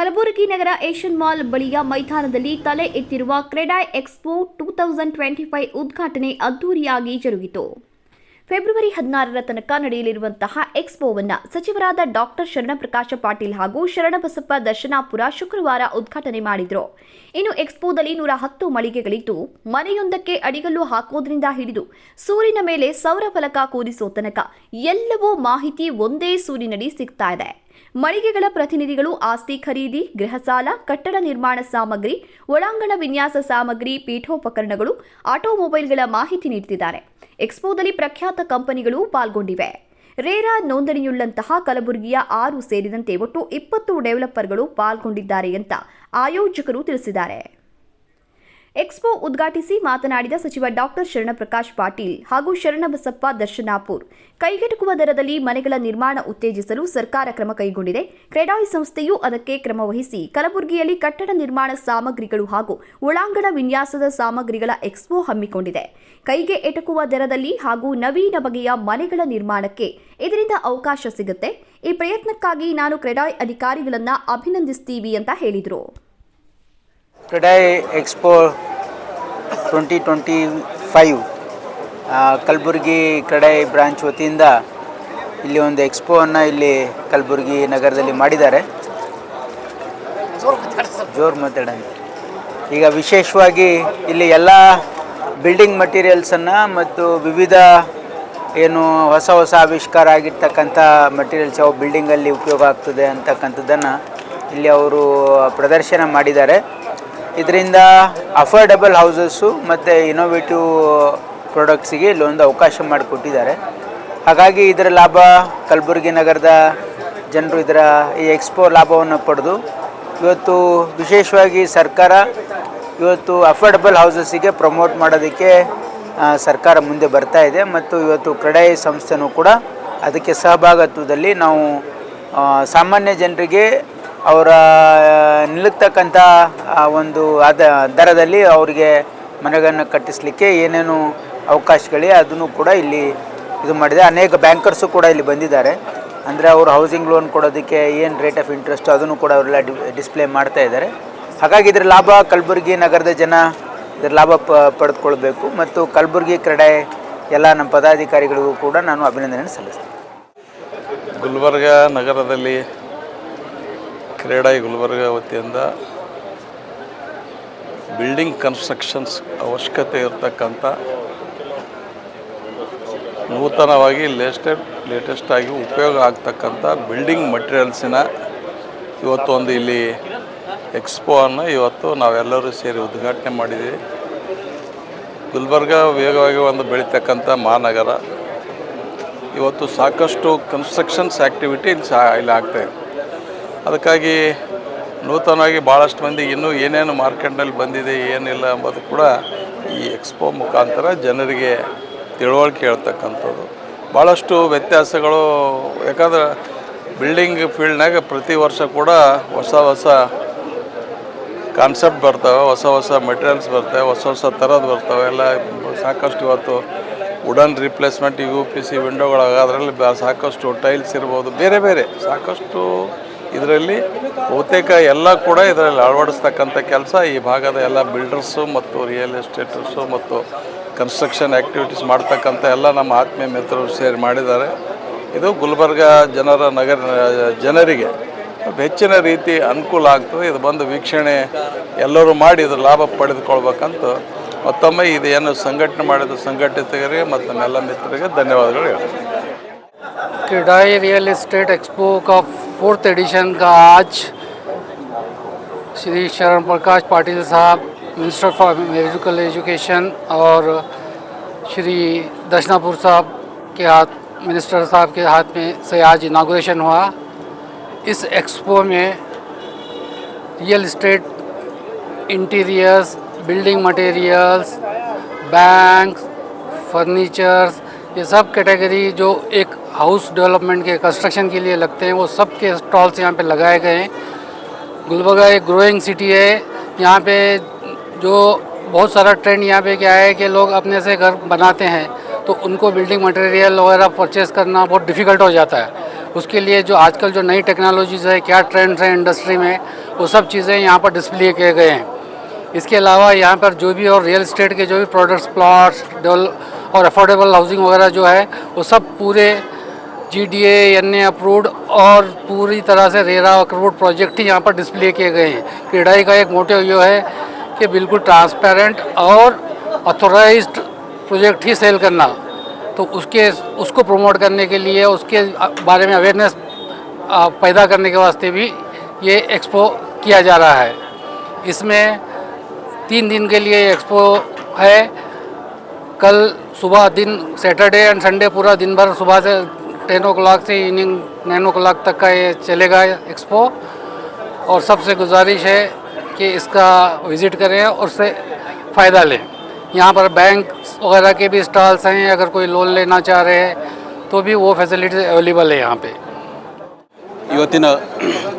ಕಲಬುರಗಿ ನಗರ Asian mall ಬಳಿಯ ಮೈದಾನದಲ್ಲಿ ತಲೆ ಎತ್ತಿರುವ CREDAI expo two thousand twenty five ಉದ್ಘಾಟನೆ ಅದ್ದೂರಿಯಾಗಿ ಜರುಗಿತು. ಫೆಬ್ರವರಿ ಹದಿನಾರರ ತನಕ ನಡೆಯಲಿರುವಂತಹ ಎಕ್ಸ್ಪೋವನ್ನು ಸಚಿವರಾದ ಡಾಕ್ಟರ್ ಶರಣಪ್ರಕಾಶ ಪಾಟೀಲ್ ಹಾಗೂ ಶರಣಬಸಪ್ಪ ದರ್ಶನಾಪುರ ಶುಕ್ರವಾರ ಉದ್ಘಾಟನೆ ಮಾಡಿದರು. ಇನ್ನು ಎಕ್ಸ್ಪೋದಲ್ಲಿ ನೂರ ಹತ್ತು ಮಳಿಗೆಗಳಿದ್ದು, ಮನೆಯೊಂದಕ್ಕೆ ಅಡಿಗಲ್ಲು ಹಾಕೋದ್ರಿಂದ ಹಿಡಿದು ಸೂರಿನ ಮೇಲೆ ಸೌರ ಫಲಕ ಕೂರಿಸೋ ತನಕ ಎಲ್ಲವೂ ಮಾಹಿತಿ ಒಂದೇ ಸೂರಿನಡಿ ಸಿಗ್ತಾ ಇದೆ. ಮಳಿಗೆಗಳ ಪ್ರತಿನಿಧಿಗಳು ಆಸ್ತಿ ಖರೀದಿ, ಗೃಹ ಸಾಲ, ಕಟ್ಟಡ ನಿರ್ಮಾಣ ಸಾಮಗ್ರಿ, ಒಳಾಂಗಣ ವಿನ್ಯಾಸ ಸಾಮಗ್ರಿ, ಪೀಠೋಪಕರಣಗಳು, ಆಟೋಮೊಬೈಲ್ಗಳ ಮಾಹಿತಿ ನೀಡುತ್ತಿದ್ದಾರೆ ಎಕ್ಸ್ಪೋದಲ್ಲಿ ಪ್ರಖ್ಯಾತ ಕಂಪನಿಗಳು ಪಾಲ್ಗೊಂಡಿವೆ. ರೇರಾ ನೋಂದಣಿಯುಳ್ಳಂತಹ ಕಲಬುರಗಿಯ ಆರು ಸೇರಿದಂತೆ ಒಟ್ಟು ಇಪ್ಪತ್ತು ಡೆವಲಪರ್ಗಳು ಪಾಲ್ಗೊಂಡಿದ್ದಾರೆ ಅಂತ ಆಯೋಜಕರು ತಿಳಿಸಿದ್ದಾರೆ. ಎಕ್ಸ್ಪೋ ಉದ್ಘಾಟಿಸಿ ಮಾತನಾಡಿದ ಸಚಿವ ಡಾಕ್ಟರ್ ಶರಣಪ್ರಕಾಶ್ ಪಾಟೀಲ್ ಹಾಗೂ ಶರಣಬಸಪ್ಪ ದರ್ಶನಾಪುರ್. ಕೈಗೆಟುಕುವ ದರದಲ್ಲಿ ಮನೆಗಳ ನಿರ್ಮಾಣ ಉತ್ತೇಜಿಸಲು ಸರ್ಕಾರ ಕ್ರಮ ಕೈಗೊಂಡಿದೆ. ಕ್ರೆಡಾಯ್ ಸಂಸ್ಥೆಯು ಅದಕ್ಕೆ ಕ್ರಮ ವಹಿಸಿ ಕಲಬುರಗಿಯಲ್ಲಿ ಕಟ್ಟಡ ನಿರ್ಮಾಣ ಸಾಮಗ್ರಿಗಳು ಹಾಗೂ ಒಳಾಂಗಣ ವಿನ್ಯಾಸದ ಸಾಮಗ್ರಿಗಳ ಎಕ್ಸ್ಪೋ ಹಮ್ಮಿಕೊಂಡಿದೆ. ಕೈಗೆ ಎಟಕುವ ದರದಲ್ಲಿ ಹಾಗೂ ನವೀನ ಬಗೆಯ ಮನೆಗಳ ನಿರ್ಮಾಣಕ್ಕೆ ಇದರಿಂದ ಅವಕಾಶ ಸಿಗುತ್ತೆ. ಈ ಪ್ರಯತ್ನಕ್ಕಾಗಿ ನಾನು ಕ್ರೆಡಾಯ್ ಅಧಿಕಾರಿಗಳನ್ನು ಅಭಿನಂದಿಸ್ತೀವಿ ಅಂತ ಹೇಳಿದರು. CREDAI expo twenty twenty five Kalaburagi CREDAI branch ವತಿಯಿಂದ ಇಲ್ಲಿ ಒಂದು ಎಕ್ಸ್ಪೋವನ್ನು ಇಲ್ಲಿ ಕಲಬುರಗಿ ನಗರದಲ್ಲಿ ಮಾಡಿದ್ದಾರೆ. ಜೋರು ಮಾತಾಡೋಣ. ಈಗ ವಿಶೇಷವಾಗಿ ಇಲ್ಲಿ ಎಲ್ಲ ಬಿಲ್ಡಿಂಗ್ ಮಟೀರಿಯಲ್ಸನ್ನು ಮತ್ತು ವಿವಿಧ ಏನು ಹೊಸ ಹೊಸ ಆವಿಷ್ಕಾರ ಆಗಿರ್ತಕ್ಕಂಥ ಮಟೀರಿಯಲ್ಸ್ ಯಾವ ಬಿಲ್ಡಿಂಗಲ್ಲಿ ಉಪಯೋಗ ಆಗ್ತದೆ ಅಂತಕ್ಕಂಥದ್ದನ್ನು ಇಲ್ಲಿ ಅವರು ಪ್ರದರ್ಶನ ಮಾಡಿದ್ದಾರೆ. ಇದರಿಂದ ಅಫೋರ್ಡಬಲ್ ಹೌಸಸ್ಸು ಮತ್ತು ಇನೋವೇಟಿವ್ ಪ್ರಾಡಕ್ಟ್ಸಿಗೆ ಒಂದು ಅವಕಾಶ ಮಾಡಿಕೊಟ್ಟಿದ್ದಾರೆ. ಹಾಗಾಗಿ ಇದರ ಲಾಭ ಕಲಬುರಗಿ ನಗರದ ಜನರು ಇದರ ಈ ಎಕ್ಸ್ಪೋ ಲಾಭವನ್ನು ಪಡೆದು ಇವತ್ತು ವಿಶೇಷವಾಗಿ ಸರ್ಕಾರ ಇವತ್ತು ಅಫೋರ್ಡಬಲ್ ಹೌಸಸ್ಸಿಗೆ ಪ್ರಮೋಟ್ ಮಾಡೋದಕ್ಕೆ ಸರ್ಕಾರ ಮುಂದೆ ಬರ್ತಾ ಇದೆ ಮತ್ತು ಇವತ್ತು ಕ್ರೆಡೈ ಸಂಸ್ಥೆನೂ ಕೂಡ ಅದಕ್ಕೆ ಸಹಭಾಗತ್ವದಲ್ಲಿ ನಾವು ಸಾಮಾನ್ಯ ಜನರಿಗೆ ಅವರ ನಿಲ್ಲತಕ್ಕಂಥ ಒಂದು ಅದ, ದರದಲ್ಲಿ ಅವರಿಗೆ ಮನೆಗಳನ್ನು ಕಟ್ಟಿಸಲಿಕ್ಕೆ ಏನೇನು ಅವಕಾಶಗಳಿವೆ ಅದನ್ನು ಕೂಡ ಇಲ್ಲಿ ಇದು ಮಾಡಿದೆ ಅನೇಕ ಬ್ಯಾಂಕರ್ಸು ಕೂಡ ಇಲ್ಲಿ ಬಂದಿದ್ದಾರೆ. ಅಂದರೆ ಅವರು ಹೌಸಿಂಗ್ ಲೋನ್ ಕೊಡೋದಕ್ಕೆ ಏನು ರೇಟ್ ಆಫ್ ಇಂಟ್ರೆಸ್ಟ್ ಅದನ್ನು ಕೂಡ ಅವರೆಲ್ಲ ಡಿಸ್ಪ್ಲೇ ಮಾಡ್ತಾ ಇದ್ದಾರೆ. ಹಾಗಾಗಿ ಇದರ ಲಾಭ ಕಲಬುರಗಿ ನಗರದ ಜನ ಇದರ ಲಾಭ ಪ, ಪಡೆದುಕೊಳ್ಬೇಕು. ಮತ್ತು ಕಲಬುರಗಿ ಕ್ರೀಡೆ ಎಲ್ಲ ನಮ್ಮ ಪದಾಧಿಕಾರಿಗಳಿಗೂ ಕೂಡ ನಾನು ಅಭಿನಂದನೆ ಸಲ್ಲಿಸ್ತೇನೆ. ಗುಲ್ಬರ್ಗ ನಗರದಲ್ಲಿ ಕ್ರೀಡಾಯಿ ಗುಲ್ಬರ್ಗ ವತಿಯಿಂದ ಬಿಲ್ಡಿಂಗ್ ಕನ್ಸ್ಟ್ರಕ್ಷನ್ಸ್ ಅವಶ್ಯಕತೆ ಇರತಕ್ಕಂಥ ನೂತನವಾಗಿ ಲೇಟೆಸ್ಟ್ ಲೇಟೆಸ್ಟ್ ಆಗಿ ಉಪಯೋಗ ಆಗ್ತಕ್ಕಂಥ ಬಿಲ್ಡಿಂಗ್ ಮಟೀರಿಯಲ್ಸಿನ ಇವತ್ತು ಒಂದು ಇಲ್ಲಿ ಎಕ್ಸ್ಪೋವನ್ನು ಇವತ್ತು ನಾವೆಲ್ಲರೂ ಸೇರಿ ಉದ್ಘಾಟನೆ ಮಾಡಿದ್ದೀವಿ. ಗುಲ್ಬರ್ಗ ವೇಗವಾಗಿ ಒಂದು ಬೆಳೀತಕ್ಕಂಥ ಮಹಾನಗರ. ಇವತ್ತು ಸಾಕಷ್ಟು ಕನ್ಸ್ಟ್ರಕ್ಷನ್ಸ್ ಆ್ಯಕ್ಟಿವಿಟಿ ಇಲ್ಲಿ ಸಹ ಇಲ್ಲಿ ಆಗ್ತಾಯಿದೆ ಅದಕ್ಕಾಗಿ ನೂತನವಾಗಿ ಭಾಳಷ್ಟು ಮಂದಿ ಇನ್ನೂ ಏನೇನು ಮಾರ್ಕೆಟ್ನಲ್ಲಿ ಬಂದಿದೆ, ಏನಿಲ್ಲ ಎಂಬುದು ಕೂಡ ಈ ಎಕ್ಸ್ಪೋ ಮುಖಾಂತರ ಜನರಿಗೆ ತಿಳುವಳಿಕೆ ಹೇಳ್ತಕ್ಕಂಥದ್ದು. ಭಾಳಷ್ಟು ವ್ಯತ್ಯಾಸಗಳು, ಯಾಕಂದ್ರೆ ಬಿಲ್ಡಿಂಗ್ ಫೀಲ್ಡ್ನಾಗ ಪ್ರತಿ ವರ್ಷ ಕೂಡ ಹೊಸ ಹೊಸ ಕಾನ್ಸೆಪ್ಟ್ ಬರ್ತವೆ, ಹೊಸ ಹೊಸ ಮೆಟೀರಿಯಲ್ಸ್ ಬರ್ತವೆ, ಹೊಸ ಹೊಸ ಥರದ್ದು ಬರ್ತವೆ. ಎಲ್ಲ ಸಾಕಷ್ಟು ಇವತ್ತು wooden replacement U P C ವಿಂಡೋಗಳಾಗ ಅದರಲ್ಲಿ ಬ ಸಾಕಷ್ಟು ಟೈಲ್ಸ್ ಇರ್ಬೋದು, ಬೇರೆ ಬೇರೆ ಸಾಕಷ್ಟು ಇದರಲ್ಲಿ ಬಹುತೇಕ ಎಲ್ಲ ಕೂಡ ಇದರಲ್ಲಿ ಅಳವಡಿಸ್ತಕ್ಕಂಥ ಕೆಲಸ. ಈ ಭಾಗದ ಎಲ್ಲ ಬಿಲ್ಡರ್ಸು ಮತ್ತು ರಿಯಲ್ ಎಸ್ಟೇಟರ್ಸು ಮತ್ತು ಕನ್ಸ್ಟ್ರಕ್ಷನ್ ಆ್ಯಕ್ಟಿವಿಟೀಸ್ ಮಾಡ್ತಕ್ಕಂಥ ಎಲ್ಲ ನಮ್ಮ ಆತ್ಮೀಯ ಮಿತ್ರರು ಸೇರಿ ಮಾಡಿದ್ದಾರೆ. ಇದು ಗುಲ್ಬರ್ಗ ಜನರ ನಗರ, ಜನರಿಗೆ ಹೆಚ್ಚಿನ ರೀತಿ ಅನುಕೂಲ ಆಗ್ತದೆ. ಇದು ಬಂದು ವೀಕ್ಷಣೆ ಎಲ್ಲರೂ ಮಾಡಿ ಇದ್ರ ಲಾಭ ಪಡೆದುಕೊಳ್ಬೇಕಂತ ಮತ್ತೊಮ್ಮೆ ಇದು ಏನು ಸಂಘಟನೆ ಮಾಡಿದ ಸಂಘಟಿತರಿಗೆ ಮತ್ತು ನಮ್ಮೆಲ್ಲ ಮಿತ್ರರಿಗೆ ಧನ್ಯವಾದಗಳು ಹೇಳ್ತೀನಿ. क्रेडाई रियल इस्टेट एक्सपो का फोर्थ एडिशन का आज श्री शरण प्रकाश पाटिल साहब मिनिस्टर फॉर मेडिकल एजुकेशन और श्री दशनापुर साहब के हाथ मिनिस्टर साहब के हाथ में से आज इनाग्रेशन हुआ। इस एक्सपो में real estate interiors building materials bank furnitures ये सब कैटेगरी जो एक हाउस डेवलपमेंट के कंस्ट्रक्शन के लिए लगते हैं। वो सब के स्टॉल्स यहाँ पे लगाए गए हैं। गुलबर्गा एक ग्रोइंग सिटी है। यहाँ पे जो बहुत सारा ट्रेंड यहाँ पे क्या है कि लोग अपने से घर बनाते हैं। तो उनको बिल्डिंग मटेरियल वगैरह परचेस करना बहुत डिफ़िकल्ट हो जाता है। उसके लिए जो आजकल जो नई टेक्नोलॉजीज़ है, क्या ट्रेंड्स हैं इंडस्ट्री में, वो सब चीज़ें यहाँ पर डिस्प्ले किए गए हैं। इसके अलावा यहाँ पर जो भी और रियल इस्टेट के जो भी प्रोडक्ट्स प्लॉट्स डेवल और अफोर्डेबल हाउसिंग वगैरह जो है, वो सब पूरे G D N A approved और पूरी तरह से रेरा अप्रूव्ड प्रोजेक्ट ही यहाँ पर डिस्प्ले किए गए हैं। क्रीडाई का एक मोटिव ये है कि बिल्कुल ट्रांसपेरेंट और ऑथोराइज्ड प्रोजेक्ट ही सेल करना। तो उसके, उसको प्रमोट करने के लिए, उसके बारे में अवेयरनेस पैदा करने के वास्ते भी ये एक्सपो किया जा रहा है। इसमें तीन दिन के लिए एक्सपो है। कल सुबह दिन सैटरडे एंड संडे पूरा दिन भर सुबह से टेन ओ क्लाक से इवनिंग नाइन ओ क्लाक तक का ये चलेगा एक्सपो और सबसे गुजारिश है कि इसका विज़िट करें और उससे फ़ायदा लें यहाँ पर बैंक वगैरह के भी स्टॉल्स हैं अगर कोई लोन लेना चाह रहे हैं तो भी वो फैसिलिटीज़ अवेलेबल है यहाँ पे ಇವತ್ತಿನ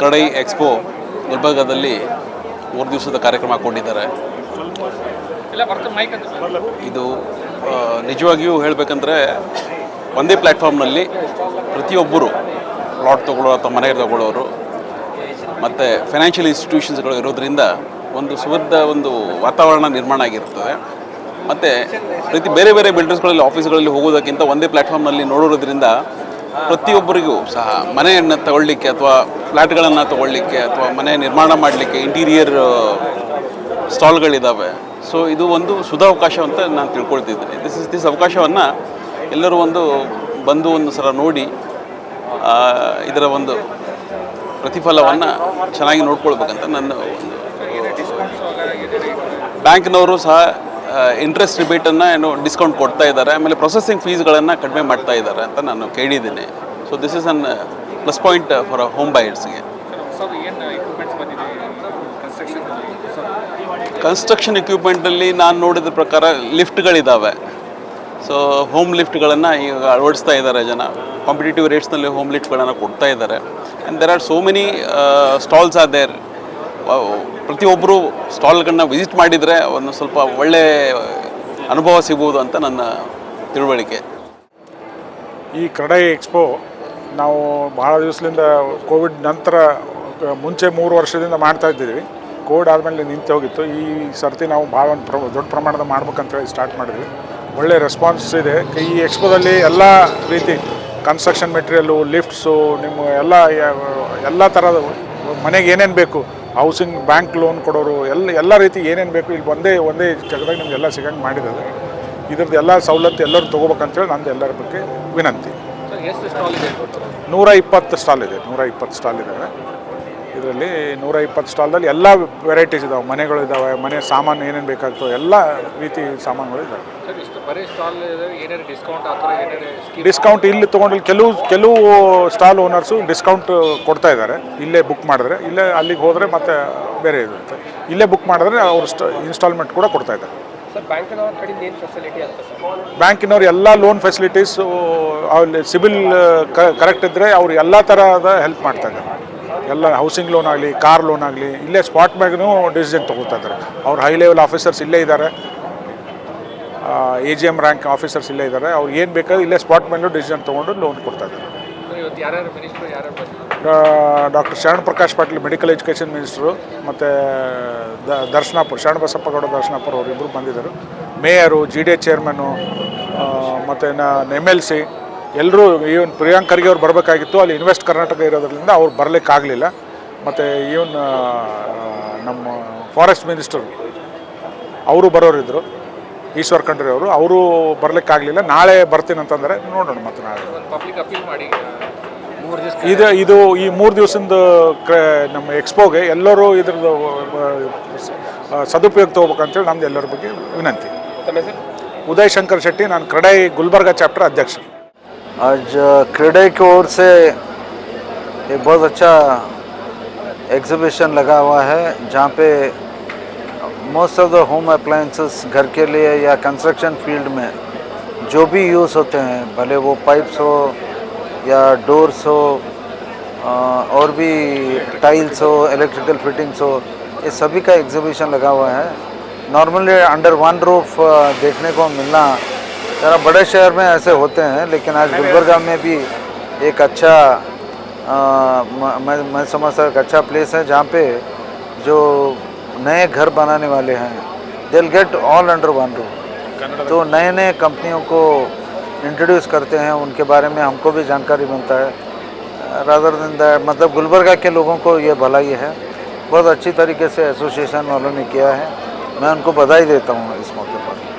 ಕಡೈ ಎಕ್ಸ್ಪೋ ಗುಲ್ಬರ್ಗದಲ್ಲಿ ಮೂರು ದಿವಸದ ಕಾರ್ಯಕ್ರಮ ಹಾಕ್ಕೊಂಡಿದ್ದಾರೆ ಇದು ಆ, ನಿಜವಾಗಿಯೂ ಹೇಳಬೇಕಂದ್ರೆ ಒಂದೇ ಪ್ಲ್ಯಾಟ್ಫಾರ್ಮ್ನಲ್ಲಿ ಪ್ರತಿಯೊಬ್ಬರು ಪ್ಲಾಟ್ ತೊಗೊಳ್ಳೋ ಅಥವಾ ಮನೆ ತಗೊಳ್ಳೋರು ಮತ್ತು ಫೈನಾನ್ಷಿಯಲ್ ಇನ್ಸ್ಟಿಟ್ಯೂಷನ್ಸ್ಗಳು ಇರೋದ್ರಿಂದ ಒಂದು ಸುವರ್ಧ ಒಂದು ವಾತಾವರಣ ನಿರ್ಮಾಣ ಆಗಿರ್ತದೆ. ಮತ್ತು ಪ್ರತಿ ಬೇರೆ ಬೇರೆ ಬಿಲ್ಡರ್ಸ್ಗಳಲ್ಲಿ ಆಫೀಸ್ಗಳಲ್ಲಿ ಹೋಗೋದಕ್ಕಿಂತ ಒಂದೇ ಪ್ಲ್ಯಾಟ್ಫಾರ್ಮ್ನಲ್ಲಿ ನೋಡೋದ್ರಿಂದ ಪ್ರತಿಯೊಬ್ಬರಿಗೂ ಸಹ ಮನೆಯನ್ನು ತಗೊಳ್ಳಿಕ್ಕೆ ಅಥವಾ ಫ್ಲ್ಯಾಟ್ಗಳನ್ನು ತಗೊಳ್ಳಿಕ್ಕೆ ಅಥವಾ ಮನೆ ನಿರ್ಮಾಣ ಮಾಡಲಿಕ್ಕೆ ಇಂಟೀರಿಯರ್ ಸ್ಟಾಲ್ಗಳಿದ್ದಾವೆ ಸೊ ಇದು ಒಂದು ಸುಧಾವಕಾಶ ಅಂತ ನಾನು ತಿಳ್ಕೊಳ್ತಿದ್ದೀನಿ. ದಿಸ್ ಇಸ್ ದಿಸ್ ಅವಕಾಶವನ್ನು ಎಲ್ಲರೂ ಒಂದು ಬಂದು ಒಂದು ಸಲ ನೋಡಿ ಇದರ ಒಂದು ಪ್ರತಿಫಲವನ್ನು ಚೆನ್ನಾಗಿ ನೋಡ್ಕೊಳ್ಬೇಕಂತ ನನ್ನ ಒಂದು ಬ್ಯಾಂಕ್ನವರು ಸಹ ಇಂಟ್ರೆಸ್ಟ್ ರಿಬೇಟನ್ನು ಏನು ಡಿಸ್ಕೌಂಟ್ ಕೊಡ್ತಾ ಇದ್ದಾರೆ. ಆಮೇಲೆ ಪ್ರೊಸೆಸಿಂಗ್ ಫೀಸ್ಗಳನ್ನು ಕಡಿಮೆ ಮಾಡ್ತಾ ಇದ್ದಾರೆ ಅಂತ ನಾನು ಕೇಳಿದ್ದೀನಿ. So this is an plus point for home ಬೈಯರ್ಸ್ಗೆ construction ಎಕ್ವಿಪ್ಮೆಂಟಲ್ಲಿ ನಾನು ನೋಡಿದ ಪ್ರಕಾರ ಲಿಫ್ಟ್ಗಳಿದ್ದಾವೆ ಸೊ ಹೋಮ್ ಲಿಫ್ಟ್ಗಳನ್ನು ಈಗ ಅಳವಡಿಸ್ತಾ ಇದ್ದಾರೆ ಜನ. ಕಾಂಪಿಟೇಟಿವ್ ರೇಟ್ಸ್ನಲ್ಲಿ ಹೋಮ್ ಲಿಫ್ಟ್ಗಳನ್ನು ಕೊಡ್ತಾ ಇದ್ದಾರೆ. And there are so many stalls are there ಪ್ರತಿಯೊಬ್ಬರು ಸ್ಟಾಲ್ಗಳನ್ನ ವಿಸಿಟ್ ಮಾಡಿದರೆ ಒಂದು ಸ್ವಲ್ಪ ಒಳ್ಳೆ ಅನುಭವ ಸಿಗುವುದು ಅಂತ ನನ್ನ ತಿಳುವಳಿಕೆ. ಈ ಕ್ರಡೈ ಎಕ್ಸ್ಪೋ ನಾವು ಭಾಳ ದಿವಸದಿಂದ ಕೋವಿಡ್ ನಂತರ, ಮುಂಚೆ ಮೂರು ವರ್ಷದಿಂದ ಮಾಡ್ತಾ ಇದ್ದೀವಿ. ಕೋವಿಡ್ ಆದಮೇಲೆ ನಿಂತು ಹೋಗಿತ್ತು ಈ ಸರ್ತಿ ನಾವು ಭಾಳ ಒಂದು ಪ್ರ, ದೊಡ್ಡ ಪ್ರಮಾಣದ ಮಾಡ್ಬೇಕಂತೇಳಿ ಸ್ಟಾರ್ಟ್ ಮಾಡಿದ್ವಿ. ಒಳ್ಳೆ ರೆಸ್ಪಾನ್ಸ್ ಇದೆ. ಈ ಎಕ್ಸ್ಪೋದಲ್ಲಿ ಎಲ್ಲ ರೀತಿ ಕನ್ಸ್ಟ್ರಕ್ಷನ್ ಮೆಟೀರಿಯಲ್ಲು ಲಿಫ್ಟ್ಸು ನಿಮ್ಮ ಎಲ್ಲ ಎಲ್ಲ ಥರದ ಮನೆಗೆ ಏನೇನು ಬೇಕು ಹೌಸಿಂಗ್ ಬ್ಯಾಂಕ್ ಲೋನ್ ಕೊಡೋರು ಎಲ್ಲ ಎಲ್ಲ ರೀತಿ ಏನೇನು ಬೇಕು ಇಲ್ಲಿ ಒಂದೇ ಒಂದೇ ಜಾಗದಾಗ ನಿಮಗೆಲ್ಲ ಸಿಗಂಗೆ ಮಾಡಿದ್ದಾರೆ. ಇದ್ರದ್ದು ಎಲ್ಲ ಸವಲತ್ತು ಎಲ್ಲರೂ ತೊಗೋಬೇಕಂತೇಳಿ ನಂದು ಎಲ್ಲರ ಬಗ್ಗೆ ವಿನಂತಿ. ನೂರ ಇಪ್ಪತ್ತು ಸ್ಟಾಲ್ ಇದೆ ನೂರ ಇಪ್ಪತ್ತು ಸ್ಟಾಲ್ ಇದ್ದಾವೆ ಇದರಲ್ಲಿ ನೂರ ಇಪ್ಪತ್ತು ಸ್ಟಾಲ್ದಲ್ಲಿ ಎಲ್ಲ ವೆರೈಟೀಸ್ ಇದಾವೆ. ಮನೆಗಳು ಇದ್ದಾವೆ ಮನೆ ಸಾಮಾನು ಏನೇನು ಬೇಕಾಗ್ತದೆ ಎಲ್ಲ ರೀತಿ ಸಾಮಾನುಗಳು ಇದ್ದಾವೆ ಡಿಸ್ಕೌಂಟ್ ಇಲ್ಲಿ ತೊಗೊಂಡು ಕೆಲವು ಕೆಲವು ಸ್ಟಾಲ್ ಓನರ್ಸು ಡಿಸ್ಕೌಂಟ್ ಕೊಡ್ತಾ ಇದ್ದಾರೆ. ಇಲ್ಲೇ ಬುಕ್ ಮಾಡಿದ್ರೆ ಇಲ್ಲೇ ಅಲ್ಲಿಗೆ ಹೋದರೆ ಮತ್ತೆ ಬೇರೆ ಇರುತ್ತೆ. ಇಲ್ಲೇ ಬುಕ್ ಮಾಡಿದ್ರೆ ಅವ್ರು ಸ್ಟ ಇನ್ಸ್ಟಾಲ್ಮೆಂಟ್ ಕೂಡ ಕೊಡ್ತಾ ಇದ್ದಾರೆ. ಬ್ಯಾಂಕಿನವ್ರು ಎಲ್ಲ ಲೋನ್ ಫೆಸಿಲಿಟೀಸ್ ಅಲ್ಲಿ ಸಿಬಿಲ್ ಕರೆಕ್ಟ್ ಇದ್ದರೆ ಅವ್ರು ಎಲ್ಲ ಥರದ ಹೆಲ್ಪ್ ಮಾಡ್ತಾ ಇದ್ದಾರೆ. ಎಲ್ಲ ಹೌಸಿಂಗ್ ಲೋನ್ ಆಗಲಿ ಕಾರ್ ಲೋನ್ ಆಗಲಿ ಇಲ್ಲೇ ಸ್ಪಾಟ್ ಮ್ಯಾಗೂ ಡಿಸಿಷನ್ ತೊಗೊಳ್ತಾ ಇದ್ದಾರೆ. ಅವ್ರು ಹೈ ಲೆವೆಲ್ ಆಫೀಸರ್ಸ್ ಇಲ್ಲೇ ಇದ್ದಾರೆ. A G M rank officers ಇಲ್ಲೇ ಇದ್ದಾರೆ. ಅವ್ರು ಏನು ಬೇಕಾದ್ರೂ ಇಲ್ಲೇ ಸ್ಪಾಟ್ ಮೇಲೂ ಡಿಸಿಷನ್ ತೊಗೊಂಡು ಲೋನ್ ಕೊಡ್ತಾ ಇದ್ದಾರೆ. Doctor Sharan Prakash Patil medical education minister ಮತ್ತು ದ ದರ್ಶನಾಪುರ್ ಶರಣ ಬಸಪ್ಪಗೌಡ ದರ್ಶನಾಪುರ್ ಅವರಿಬ್ಬರು ಬಂದಿದ್ದರು. ಮೇಯರು ಜಿ ಡಿ ಎ ಚೇರ್ಮನ್ನು ಮತ್ತು ಎಂ ಎಲ್ ಸಿ ಎಲ್ಲರೂ ಈವನ್ ಪ್ರಿಯಾಂಕ್ ಖರ್ಗೆ ಅವ್ರು ಬರಬೇಕಾಗಿತ್ತು ಅಲ್ಲಿ ಇನ್ವೆಸ್ಟ್ ಕರ್ನಾಟಕ ಇರೋದ್ರಿಂದ ಅವ್ರು ಬರಲಿಕ್ಕಾಗಲಿಲ್ಲ. ಮತ್ತು ಈವನ್ ನಮ್ಮ ಫಾರೆಸ್ಟ್ ಮಿನಿಸ್ಟರ್ ಅವರು ಬರೋರಿದ್ದರು ಈಶ್ವರ್ ಖಂಡ್ರೆ ಅವರು. ಅವರು ಬರಲಿಕ್ಕಾಗಲಿಲ್ಲ. ನಾಳೆ ಬರ್ತೀನಿ ಅಂತಂದರೆ ನೋಡೋಣ ಮತ್ತೆ ನಾಳೆ. ಇದು ಇದು ಈ ಮೂರು ದಿವಸದ ನಮ್ಮ ಎಕ್ಸ್ಪೋಗೆ ಎಲ್ಲರೂ ಇದ್ರದ್ದು ಸದುಪಯೋಗ ಸದುಪಯೋಗ ತೊಗೋಬೇಕಂತೇಳಿ ನಮ್ದು ಎಲ್ಲರ ಬಗ್ಗೆ ವಿನಂತಿ. ಉದಯ್ ಶಂಕರ್ ಶೆಟ್ಟಿ ನಾನು ಕ್ರಡೈ ಗುಲ್ಬರ್ಗ ಚಾಪ್ಟರ್ ಅಧ್ಯಕ್ಷ. आज क्रीडे की ओर से एक बहुत अच्छा एग्जीबिशन लगा हुआ है, जहाँ पे most of the home appliances घर के लिए या कंस्ट्रक्शन फ़ील्ड में जो भी यूज़ होते हैं, भले वो पाइप्स हो या डोर्स हो और भी टाइल्स हो इलेक्ट्रिकल फिटिंग्स हो, ये सभी का एग्जीबिशन लगा हुआ है। नॉर्मली अंडर वन रूफ देखने को मिलना ज़रा बड़े शहर में ऐसे होते हैं लेकिन आज गुलबर्गा में भी एक अच्छा अ, म- मैं समझता एक अच्छा प्लेस है जहाँ पे जो नए घर बनाने वाले हैं दिल get all under one roof तो नए नए कंपनियों को इंट्रोड्यूस करते हैं उनके बारे में हमको भी जानकारी मिलता है। रादर दिन मतलब गुलबर्गा के लोगों को ये भलाई है। बहुत अच्छी तरीके से एसोसिएशन वालों ने किया है। मैं उनको बधाई देता हूँ इस मौके पर।